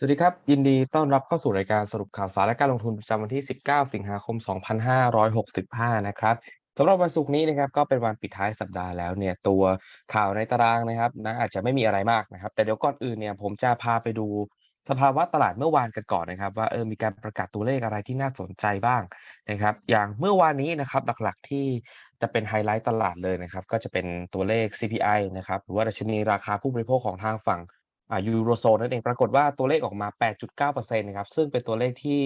สวัสดีครับ ยินดีต้อนรับเข้าสู่รายการสรุปข่าวสารและการลงทุนประจำวันที่ 19 สิงหาคม 2565 นะครับสำหรับวันศุกร์นี้นะครับก็เป็นวันปิดท้ายสัปดาห์แล้วเนี่ยตัวข่าวในตารางนะครับนะอาจจะไม่มีอะไรมากนะครับ แต่เดี๋ยวก่อนอื่นเนี่ยผมจะพาไปดูสภาวะตลาดเมื่อวานกันก่อนนะครับ ว่าเออมีการประกาศตัวเลขอะไรที่น่าสนใจบ้างนะครับ อย่างเมื่อวานนี้นะครับหลักๆที่จะเป็นไฮไลท์ตลาดเลยนะครับ ก็จะเป็นตัวเลข CPI นะครับหรือว่าดัชนีราคาผู้บริโภคของทางฝั่ง ยูโรโซนนั่นเองปรากฏว่าตัวเลขออกมา 8.9%นะครับซึ่งเป็นตัวเลขที่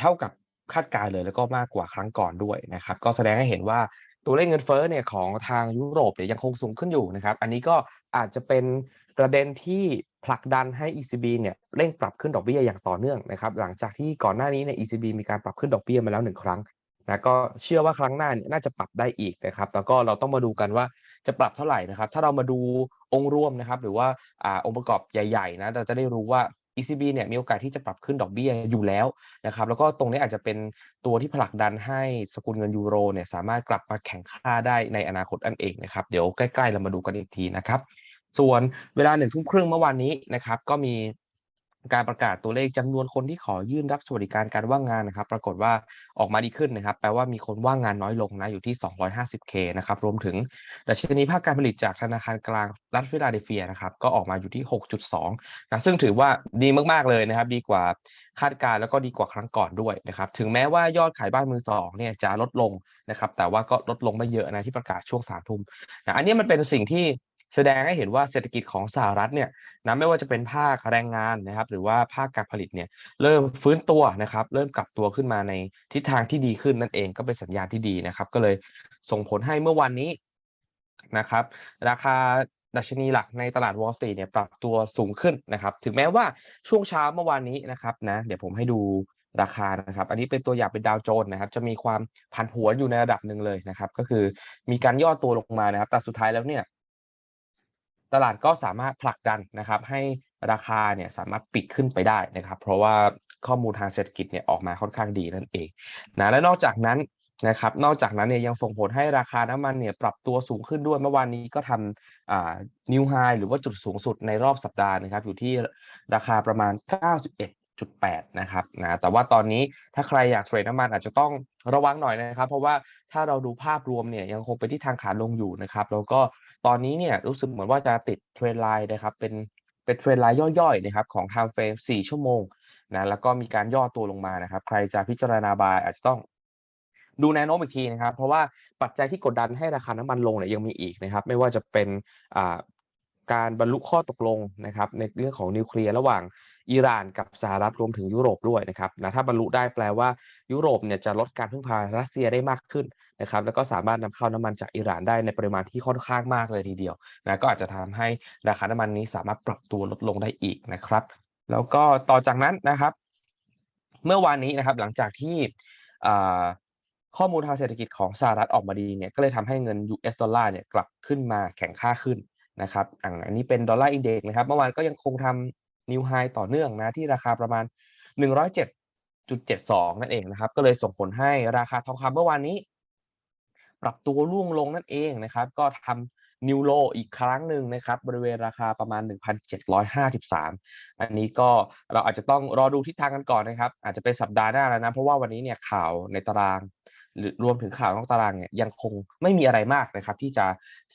เท่ากับคาดการณ์เลยแล้วก็มากกว่าครั้งก่อนด้วยนะครับ ก็แสดงให้เห็นว่าตัวเลขเงินเฟ้อเนี่ยของทางยุโรปเนี่ยยังคงสูงขึ้นอยู่นะครับ อันนี้ก็อาจจะเป็นประเด็นที่ผลักดันให้ ECB เนี่ยเร่งปรับขึ้นดอกเบี้ยอย่างต่อเนื่องนะครับ หลังจากที่ก่อนหน้านี้เนี่ย ECB มีการปรับขึ้นดอกเบี้ยมาแล้วหนึ่งครั้งนะก็เชื่อว่าครั้งหน้าเนี่ยน่าจะปรับได้อีกนะครับ แล้วก็เราต้องมาดูกันว่า จะปรับเท่าไหร่นะครับ ถ้าเรามาดูองค์รวมนะครับ หรือว่าอ่าองค์ประกอบใหญ่ๆนะเราจะได้รู้ว่า ECB เนี่ยมีโอกาสที่จะปรับขึ้นดอกเบี้ยอยู่แล้วนะครับ แล้วก็ตรงนี้อาจจะเป็นตัวที่ผลักดันให้สกุลเงินยูโรเนี่ยสามารถกลับมาแข่งค่าได้ในอนาคตนั่นเองนะครับ เดี๋ยวใกล้ๆเรามาดูกันอีกทีนะครับ ส่วนเวลาหนึ่งทุ่มครึ่งเมื่อวานนี้นะครับ ก็มี การประกาศตัวเลขจำนวนคนที่ขอยื่นรับสวัสดิการการว่างงานนะครับ ปรากฏว่าออกมาดีขึ้นนะครับ แปลว่ามีคนว่างงานน้อยลงนะอยู่ที่ 250k นะครับ รวมถึงดัชนีภาคการผลิตจากธนาคารกลางรัฐฟิลาเดลเฟียนะครับ ก็ออกมาอยู่ที่ 6.2 นะซึ่งถือว่าดีมากๆเลยนะครับ ดีกว่าคาดการณ์แล้วก็ดีกว่าครั้งก่อนด้วยนะครับ ถึงแม้ว่ายอดขายบ้านมือสองเนี่ยจะลดลงนะครับ แต่ว่าก็ลดลงไม่เยอะนะที่ประกาศช่วงสามทุ่มนะอันนี้มันเป็นสิ่งที่ แสดงให้เห็นว่าเศรษฐกิจของสหรัฐเนี่ยนะไม่ว่าจะเป็นภาคแรงงานนะครับ หรือว่าภาคการผลิตเนี่ยเริ่มฟื้นตัวนะครับ เริ่มกลับตัวขึ้นมาในทิศทางที่ดีขึ้นนั่นเองก็เป็นสัญญาณที่ดีนะครับ ก็เลยส่งผลให้เมื่อวันนี้นะครับ ราคาดัชนีหลักในตลาดวอลล์สตรีเนี่ยปรับตัวสูงขึ้นนะครับ ถึงแม้ว่าช่วงเช้าเมื่อวานนี้นะครับนะเดี๋ยวผมให้ดูราคานะครับ อันนี้เป็นตัวอย่างเป็นดาวโจนส์นะครับ จะมีความผันผวนอยู่ในระดับหนึ่งเลยนะครับ ก็คือมีการย่อตัวลงมานะครับ แต่สุดท้ายแล้วเนี่ย ตลาดก็สามารถผลักดันนะครับให้ราคาเนี่ยสามารถปิดขึ้นไปได้นะครับ เพราะว่าข้อมูลทางเศรษฐกิจเนี่ยออกมาค่อนข้างดีนั่นเองนะและนอกจากนั้นนะครับนอกจากนั้นเนี่ยยังส่งผลให้ราคาน้ำมันเนี่ยปรับตัวสูงขึ้นด้วยเมื่อวานนี้ก็ทำอ่านิวไฮหรือว่าจุดสูงสุดในรอบสัปดาห์นะครับ อยู่ที่ราคาประมาณ 91.8 นะครับนะแต่ว่าตอนนี้ถ้าใครอยากเทรดน้ำมันอาจจะต้องระวังหน่อยนะครับ เพราะว่าถ้าเราดูภาพรวมเนี่ยยังคงไปที่ทางขาลงอยู่นะครับ แล้วก็ ตอนนี้เนี่ยรู้สึกเหมือนว่าจะติดเทรนไลน์นะครับ เป็นเป็นเทรนไลน์ย่อยๆนะครับของ time frame 4 ชั่วโมงนะแล้วก็มีการย่อตัวลงมานะครับ ใครจะพิจารณาบายอาจจะต้องดูแนวโน้มอีกทีนะครับ เพราะว่าปัจจัยที่กดดันให้ราคาน้ำมันลงเนี่ยยังมีอีกนะครับ ไม่ว่าจะเป็นอ่าการบรรลุข้อตกลงนะครับ ในเรื่องของนิวเคลียร์ระหว่าง อิหร่านกับสหรัฐรวมถึงยุโรปด้วยนะครับนะถ้าบรรลุได้แปลว่ายุโรปเนี่ยจะลดการพึ่งพารัสเซียได้มากขึ้นนะครับแล้วก็สามารถนำเข้าน้ำมันจากอิหร่านได้ในปริมาณที่ค่อนข้างมากเลยทีเดียวนะก็อาจจะทำให้ราคาน้ำมันนี้สามารถปรับตัวลดลงได้อีกนะครับ แล้วก็ต่อจากนั้นนะครับ เมื่อวานนี้นะครับหลังจากที่ข้อมูลทางเศรษฐกิจของสหรัฐออกมาดีเนี่ยก็เลยทำให้เงิน US ดอลลาร์เนี่ยกลับขึ้นมาแข็งค่าขึ้นนะครับอันนี้เป็นดอลลาร์อินเด็กซ์นะครับ เมื่อวานก็ยังคงทำ นิวไฮต่อเนื่องนะที่ราคาประมาณ 107.72 นั่นเองนะครับ ก็เลยส่งผลให้ราคาทองคำเมื่อวานนี้ ปรับตัวร่วงลงนั่นเองนะครับ ก็ทำนิวโลอีกครั้งหนึ่งนะครับ บริเวณราคาประมาณ 1,753 อันนี้ก็เราอาจจะต้องรอดูทิศทางกันก่อนนะครับ อาจจะเป็นสัปดาห์หน้าแล้วนะ เพราะว่าวันนี้เนี่ยข่าวในตารางหรือรวมถึงข่าวนอกตารางเนี่ยยังคงไม่มีอะไรมากนะครับ ที่จะ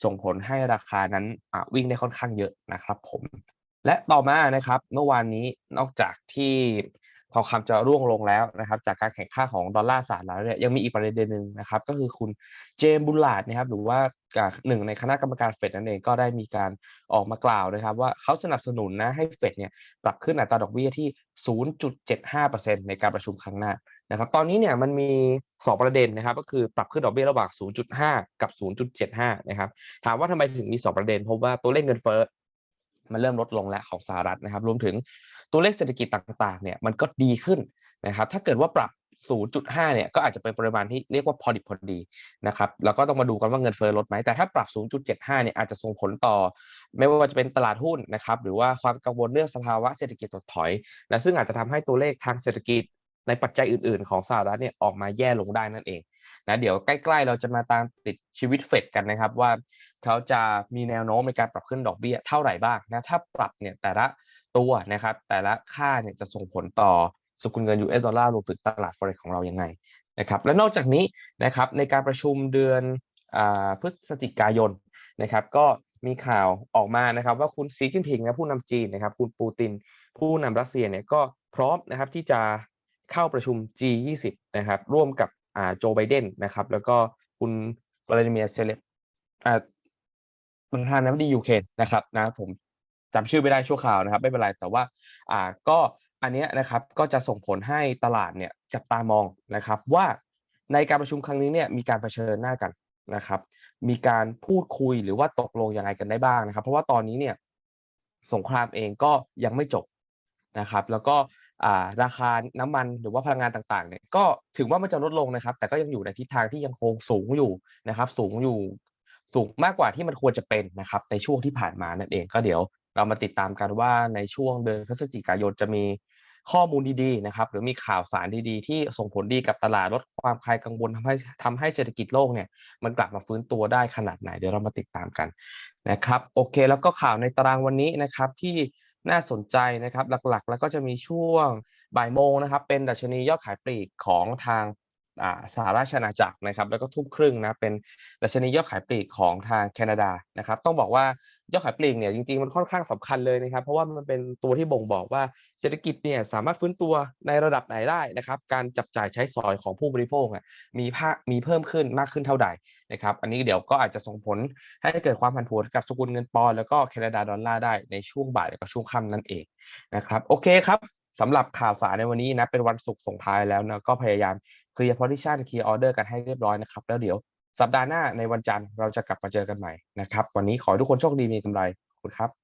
ส่งผลให้ราคานั้นวิ่งได้ค่อนข้างเยอะนะครับผม และต่อมานะครับ เมื่อวานนี้นอกจากที่ทองคำจะร่วงลงแล้วนะครับ จากการแข่งค่าของดอลลาร์สหรัฐเนี่ยยังมีอีกประเด็นหนึ่งนะครับ ก็คือคุณเจมบุลลาดนะครับ หรือว่าหนึ่งในคณะกรรมการเฟดนั่นเองก็ได้มีการออกมากล่าวนะครับ ว่าเขาสนับสนุนนะให้เฟดเนี่ยปรับขึ้นอัตราดอกเบี้ยที่ 0.75%ในการประชุมครั้งหน้านะครับ ตอนนี้เนี่ยมันมี 2 ประเด็นนะครับ ก็คือปรับขึ้นดอกเบี้ยระหว่าง 0.5 กับ 0.75 นะครับ ถามว่าทำไมถึงมี 2 ประเด็น เพราะว่าตัวเลขเงินเฟ้อ มันเริ่มลดลงแล้วของสหรัฐนะครับ รวมถึงตัวเลขเศรษฐกิจต่างๆเนี่ยมันก็ดีขึ้นนะครับ ถ้าเกิดว่าปรับ 0.5 เนี่ยก็อาจจะเป็นปริมาณที่เรียกว่าพอดิบพอดีนะครับ แล้วก็ต้องมาดูกันว่าเงินเฟ้อลดไหม แต่ถ้าปรับ 0.75 เนี่ยอาจจะส่งผลต่อ ไม่ว่าจะเป็นตลาดหุ้นนะครับ หรือว่าความกังวลเรื่องสภาวะเศรษฐกิจถดถอย และซึ่งอาจจะทำให้ตัวเลขทางเศรษฐกิจในปัจจัยอื่นๆ ของสหรัฐเนี่ยออกมาแย่ลงได้นั่นเองนะเดี๋ยวใกล้ ๆ เราจะมาตามติดชีวิตเฟดกันนะครับว่า เขาจะมีแนวโน้มในการปรับขึ้นดอกเบี้ยเท่าไหร่บ้างนะถ้าปรับเนี่ยแต่ละตัวนะครับแต่ละค่าเนี่ยจะส่งผลต่อสกุลเงิน US ดอลลาร์รวมถึงตลาด Forex ของเรายังไงนะครับและนอกจากนี้นะครับในการประชุมเดือนอพฤศจิกายนนะครับก็มีข่าวออกมานะครับว่าคุณสีจิ้นผิงนะผู้นำจีนนะครับคุณปูติน ผู้นำรัสเซียเนี่ยก็พร้อมนะครับที่จะเข้าประชุม G20 นะครับร่วมกับโจไบเดนนะครับแล้วก็คุณวลาดิเมียร์เซเลปอ่า ประธานาธิบดียูเครนนะครับนะผมจำชื่อไม่ได้ชั่วคราวนะครับ ไม่เป็นไรแต่ว่าอ่าก็อันนี้นะครับก็จะส่งผลให้ตลาดเนี่ยจับตามองนะครับ ว่าในการประชุมครั้งนี้เนี่ยมีการเผชิญหน้ากันนะครับ มีการพูดคุยหรือว่าตกลงยังไงกันได้บ้างนะครับ เพราะว่าตอนนี้เนี่ยสงครามเองก็ยังไม่จบนะครับ แล้วก็อ่าราคาน้ำมันหรือว่าพลังงานต่างๆเนี่ยก็ถึงว่ามันจะลดลงนะครับ แต่ก็ยังอยู่ในทิศทางที่ยังคงสูงอยู่นะครับ สูงอยู่ สูงมากกว่าที่มันควรจะเป็นนะครับ ในช่วงที่ผ่านมานั่นเองก็เดี๋ยวเรามาติดตามกันว่าในช่วงเดือนพฤศจิกายนจะมีข้อมูลดีๆนะครับ หรือมีข่าวสารดีๆ ที่ส่งผลดีกับตลาดลดความคลายกังวลทำให้ทำให้เศรษฐกิจโลกเนี่ยมันกลับมาฟื้นตัวได้ขนาดไหนเดี๋ยวเรามาติดตามกันนะครับโอเค แล้วก็ข่าวในตารางวันนี้นะครับที่น่าสนใจนะครับหลักๆ แล้วก็จะมีช่วงบ่ายโมงนะครับ เป็นดัชนียอดขายปลีกของทาง สหราชอาณาจักรนะครับ แล้วก็ทุ่มครึ่งนะเป็นดัชนียอดขายปลีกของทางแคนาดานะครับ ต้องบอกว่ายอดขายปลีกเนี่ยจริงๆมันค่อนข้างสำคัญเลยนะครับ เพราะว่ามันเป็นตัวที่บ่งบอกว่าเศรษฐกิจเนี่ยสามารถฟื้นตัวในระดับไหนได้นะครับ การจับจ่ายใช้สอยของผู้บริโภคมีภาคมีเพิ่มขึ้นมากขึ้นเท่าใดนะครับ อันนี้เดี๋ยวก็อาจจะส่งผลให้เกิดความผันผวนกับสกุลเงินปอนด์แล้วก็แคนาดาดอลลาร์ได้ในช่วงบ่ายแล้วก็ช่วงค่ำนั่นเองนะครับ โอเคครับ สำหรับข่าวสารในวันนี้นะเป็นวันศุกร์ส่งท้ายแล้วนะก็พยายามเคลียร์ position เคลียร์ออเดอร์กันให้เรียบร้อยนะครับแล้วเดี๋ยวสัปดาห์หน้าในวันจันทร์เราจะกลับมาเจอกันใหม่นะครับ วันนี้ขอให้ทุกคนโชคดีมีกำไรคุณครับ